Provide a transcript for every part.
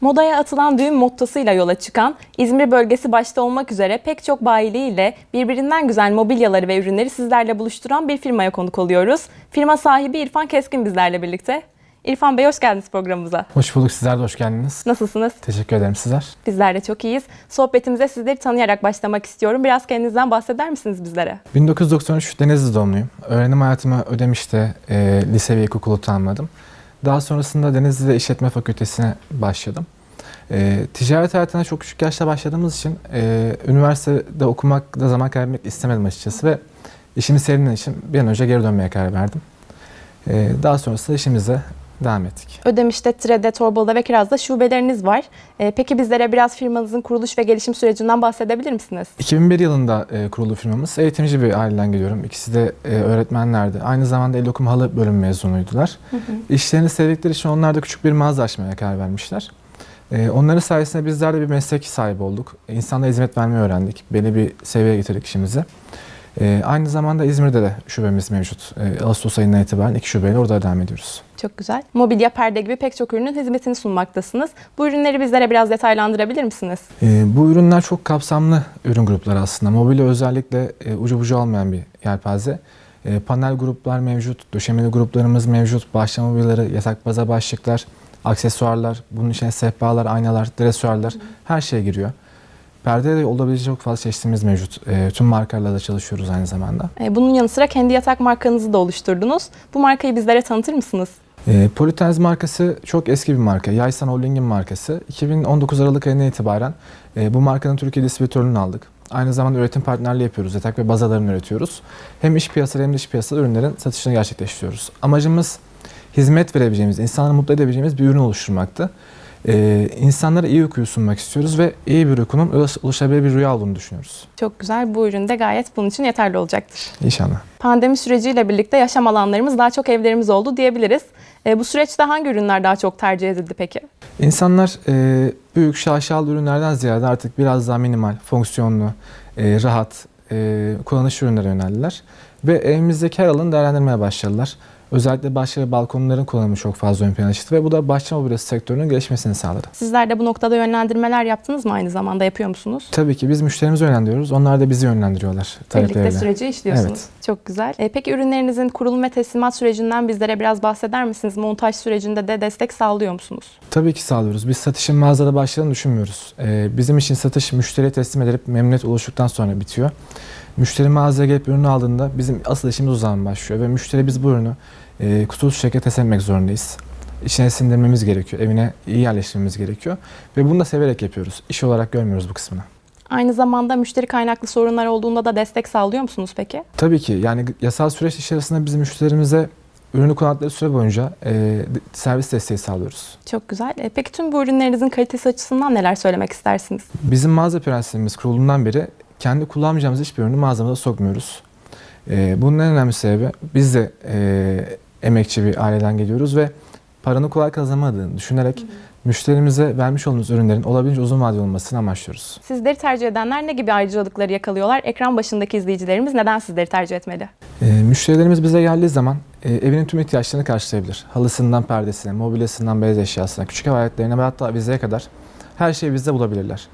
Modaya atılan düğün mottosuyla yola çıkan İzmir bölgesi başta olmak üzere pek çok bayiliğiyle birbirinden güzel mobilyaları ve ürünleri sizlerle buluşturan bir firmaya konuk oluyoruz. Firma sahibi İrfan Keskin bizlerle birlikte. İrfan Bey hoş geldiniz programımıza. Hoş bulduk. Sizler de hoş geldiniz. Nasılsınız? Teşekkür ederim sizler. Bizler de çok iyiyiz. Sohbetimize sizleri tanıyarak başlamak istiyorum. Biraz kendinizden bahseder misiniz bizlere? 1993 Denizli doğumluyum. Öğrenim hayatımı Ödemiş'te e, lise ve ilkokulu tamamladım. Daha sonrasında Denizli'de işletme fakültesine başladım. E, ticaret hayatına çok küçük yaşta başladığımız için e, üniversitede okumakta zaman kaybetmek istemedim açıkçası ve işimi sevdiğim için bir an önce geri dönmeye karar verdim. E, daha sonrasında işimize devam ettik. Ödemiş'te, Tire'de, Torbalı'da ve Kiraz'da şubeleriniz var. Ee, peki bizlere biraz firmanızın kuruluş ve gelişim sürecinden bahsedebilir misiniz? 2001 yılında e, kuruldu firmamız. Eğitimci bir aileden geliyorum. İkisi de e, öğretmenlerdi. Aynı zamanda el dokuma halı bölüm mezunuydular. İşlerini sevdikleri için onlar da küçük bir mağaza açmaya karar vermişler. E, onların sayesinde bizler de bir meslek sahibi olduk. İnsanlara hizmet vermeyi öğrendik. Belli bir seviyeye getirdik işimizi. E, aynı zamanda İzmir'de de şubemiz mevcut. E, Ağustos ayından itibaren iki şubeyle orada devam ediyoruz. Çok güzel. Mobilya, perde gibi pek çok ürünün hizmetini sunmaktasınız. Bu ürünleri bizlere biraz detaylandırabilir misiniz? E, bu ürünler çok kapsamlı ürün grupları aslında. Mobilya özellikle e, ucu bucu olmayan bir yelpaze. E, panel gruplar mevcut, döşemeli gruplarımız mevcut, başlama mobilyaları, yatak baza başlıklar, aksesuarlar, bunun içine sehpalar, aynalar, dresuarlar her şey giriyor. Perde de olabilecek çok fazla çeşitimiz mevcut. E, tüm markalarla da çalışıyoruz aynı zamanda. Ee, bunun yanı sıra kendi yatak markanızı da oluşturdunuz. Bu markayı bizlere tanıtır mısınız? E, Politenz markası çok eski bir marka. Yaysan Holding'in markası. 2019 Aralık ayından itibaren e, bu markanın Türkiye distribütörlüğünü aldık. Aynı zamanda üretim partnerliği yapıyoruz. Yatak ve bazalarını üretiyoruz. Hem iç piyasada hem dış piyasada ürünlerin satışını gerçekleştiriyoruz. Amacımız hizmet verebileceğimiz, insanları mutlu edebileceğimiz bir ürün oluşturmaktı. E, insanlara iyi uykuyu sunmak istiyoruz ve iyi bir uykunun ulaş- ulaşabilir bir rüya olduğunu düşünüyoruz. Çok güzel. Bu ürün de gayet bunun için yeterli olacaktır. İnşallah. Pandemi süreciyle birlikte yaşam alanlarımız daha çok evlerimiz oldu diyebiliriz. Ee, bu süreçte hangi ürünler daha çok tercih edildi peki? İnsanlar e, büyük şaşalı ürünlerden ziyade artık biraz daha minimal, fonksiyonlu, e, rahat, e, kullanışlı ürünlere yöneldiler. Ve evimizdeki her alanı değerlendirmeye başladılar. Özellikle bahçe ve balkonların kullanımı çok fazla ön plana çıktı ve bu da bahçe mobilyası sektörünün gelişmesini sağladı. Sizler de bu noktada yönlendirmeler yaptınız mı aynı zamanda yapıyor musunuz? Tabii ki biz müşterimizi yönlendiriyoruz, onlar da bizi yönlendiriyorlar Birlikte süreci işliyorsunuz. Evet. Çok güzel. Ee, peki ürünlerinizin kurulum ve teslimat sürecinden bizlere biraz bahseder misiniz? Montaj sürecinde de destek sağlıyor musunuz? Tabii ki sağlıyoruz. Biz satışın mağazada başladığını düşünmüyoruz. Ee, bizim için satış müşteriye teslim edilip memnuniyet oluştuktan sonra bitiyor. Müşteri mağazaya gelip ürünü aldığında bizim asıl işimiz o zaman başlıyor ve müşteri biz bu ürünü e, kutusuz şekilde teslim etmek zorundayız. İçine sindirmemiz gerekiyor, evine iyi yerleştirmemiz gerekiyor ve bunu da severek yapıyoruz. İş olarak görmüyoruz bu kısmını. Aynı zamanda müşteri kaynaklı sorunlar olduğunda da destek sağlıyor musunuz peki? Tabii ki yani yasal süreç içerisinde biz müşterimize ürünü kullandıkları süre boyunca e, servis desteği sağlıyoruz. Çok güzel. Ee, peki tüm bu ürünlerinizin kalitesi açısından neler söylemek istersiniz? Bizim mağaza prensibimiz kurulduğundan beri kendi kullanmayacağımız hiçbir ürünü mağazamıza sokmuyoruz. Ee, bunun en önemli sebebi biz de e, emekçi bir aileden geliyoruz ve paranı kolay kazanamadığını düşünerek müşterimize vermiş olduğumuz ürünlerin olabildiğince uzun vadeli olmasını amaçlıyoruz. Sizleri tercih edenler ne gibi ayrıcalıkları yakalıyorlar? Ekran başındaki izleyicilerimiz neden sizleri tercih etmeli? Ee, müşterilerimiz bize geldiği zaman e, evinin tüm ihtiyaçlarını karşılayabilir. Halısından perdesine, mobilyasından beyaz eşyasına, küçük ev aletlerine ve hatta vizeye kadar her şeyi bizde bulabilirler.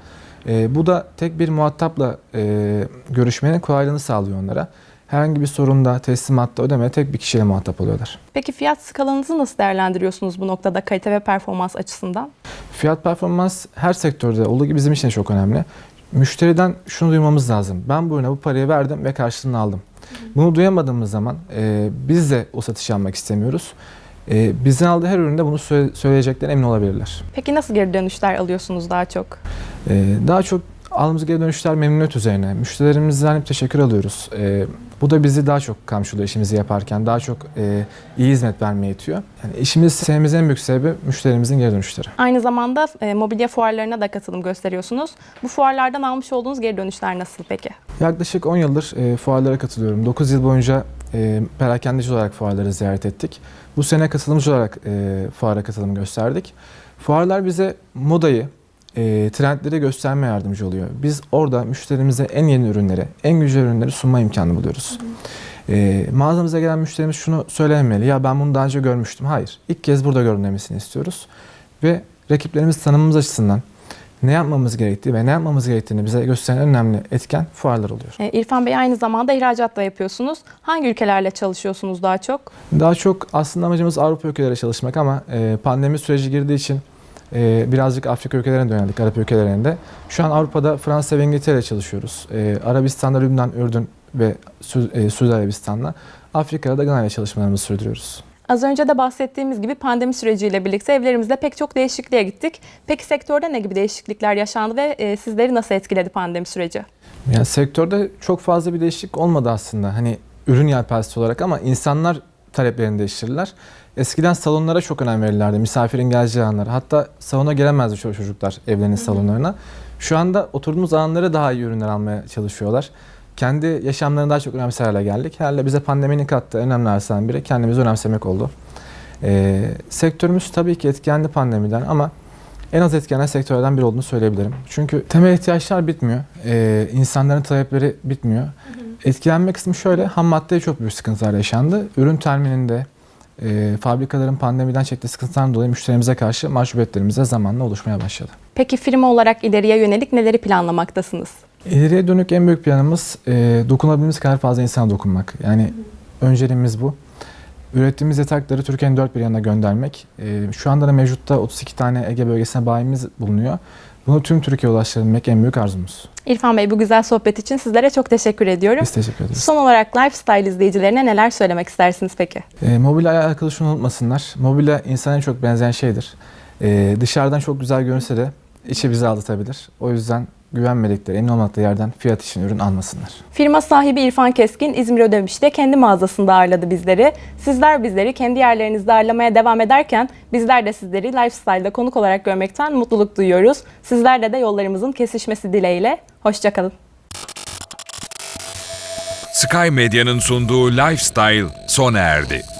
E, bu da tek bir muhatapla e, görüşmenin kolaylığını sağlıyor onlara. Herhangi bir sorunda, teslimatta, ödeme tek bir kişiyle muhatap oluyorlar. Peki fiyat skalanızı nasıl değerlendiriyorsunuz bu noktada kalite ve performans açısından? Fiyat performans her sektörde olduğu gibi bizim için de çok önemli. Müşteriden şunu duymamız lazım. Ben bu ürüne bu parayı verdim ve karşılığını aldım. Bunu duyamadığımız zaman e, biz de o satışı almak istemiyoruz. E, bizden aldığı her üründe bunu söyle- söyleyeceklerine emin olabilirler. Peki nasıl geri dönüşler alıyorsunuz daha çok? E, daha çok aldığımız geri dönüşler memnuniyet üzerine. Müşterilerimizden hep teşekkür alıyoruz. E, bu da bizi daha çok kamçılıyor işimizi yaparken. Daha çok e, iyi hizmet vermeye itiyor. Yani işimizi sevmemizin en büyük sebebi müşterimizin geri dönüşleri. Aynı zamanda e, mobilya fuarlarına da katılım gösteriyorsunuz. Bu fuarlardan almış olduğunuz geri dönüşler nasıl peki? Yaklaşık 10 yıldır e, fuarlara katılıyorum. 9 yıl boyunca e, perakendeci olarak fuarları ziyaret ettik. Bu sene katılımcı olarak e, fuara katılım gösterdik. Fuarlar bize modayı, e, trendleri göstermeye yardımcı oluyor. Biz orada müşterimize en yeni ürünleri, en güzel ürünleri sunma imkanı buluyoruz. E, mağazamıza gelen müşterimiz şunu söylememeli. Ya ben bunu daha önce görmüştüm. Hayır. İlk kez burada görünmesini istiyoruz. Ve rakiplerimizi tanımamız açısından ne yapmamız gerektiği ve ne yapmamız gerektiğini bize gösteren en önemli etken fuarlar oluyor. E, İrfan Bey aynı zamanda ihracat da yapıyorsunuz. Hangi ülkelerle çalışıyorsunuz daha çok? Daha çok aslında amacımız Avrupa ülkeleri çalışmak ama e, pandemi süreci girdiği için e, birazcık Afrika ülkelerine yöneldik, Arap ülkelerinde. Şu an Avrupa'da Fransa ve İngiltere çalışıyoruz. E, Arabistan'da Lübnan, Ürdün ve Su, e, Suudi Arabistan'la. Afrika'da da Gana ile çalışmalarımızı sürdürüyoruz. Az önce de bahsettiğimiz gibi pandemi süreciyle birlikte evlerimizde pek çok değişikliğe gittik. Peki sektörde ne gibi değişiklikler yaşandı ve e, sizleri nasıl etkiledi pandemi süreci? Yani sektörde çok fazla bir değişiklik olmadı aslında. Hani ürün yelpazesi olarak ama insanlar taleplerini değiştirdiler. Eskiden salonlara çok önem verirlerdi. Misafirin geleceği anlar. Hatta salona gelemezdi çoğu çocuklar evlerinin salonlarına. Şu anda oturduğumuz alanlara daha iyi ürünler almaya çalışıyorlar. Kendi yaşamlarını daha çok önemser hale geldik. Herhalde bize pandeminin kattığı önemli arsadan biri kendimizi önemsemek oldu. Ee, sektörümüz tabii ki etkilendi pandemiden ama en az etkilenen sektörlerden biri olduğunu söyleyebilirim. Çünkü temel ihtiyaçlar bitmiyor. Ee, insanların talepleri bitmiyor. Etkilenme kısmı şöyle, ham maddeye çok büyük sıkıntılar yaşandı. Ürün termininde, e, fabrikaların pandemiden çektiği sıkıntılardan dolayı müşterimize karşı mahcubiyetlerimize zamanla oluşmaya başladı. Peki firma olarak ileriye yönelik neleri planlamaktasınız? İleriye dönük en büyük planımız e, dokunabildiğimiz kadar fazla insana dokunmak. Yani önceliğimiz bu. Ürettiğimiz yatakları Türkiye'nin dört bir yanına göndermek. E, şu anda da mevcutta 32 tane Ege bölgesine bayimiz bulunuyor. Bunu tüm Türkiye'ye ulaştırabilmek en büyük arzumuz. İrfan Bey bu güzel sohbet için sizlere çok teşekkür ediyorum. Biz teşekkür ederiz. Son olarak Lifestyle izleyicilerine neler söylemek istersiniz peki? E, mobilya alakalı şunu unutmasınlar. Mobilya insana çok benzeyen şeydir. E, dışarıdan çok güzel görünse de içi bizi aldatabilir. O yüzden güvenmedikleri, emin olmadıkları yerden fiyat için ürün almasınlar. Firma sahibi İrfan Keskin İzmir Ödemiş'te kendi mağazasında ağırladı bizleri. Sizler bizleri kendi yerlerinizde ağırlamaya devam ederken bizler de sizleri Lifestyle'da konuk olarak görmekten mutluluk duyuyoruz. Sizlerle de yollarımızın kesişmesi dileğiyle. Hoşçakalın. Sky Medya'nın sunduğu Lifestyle sona erdi.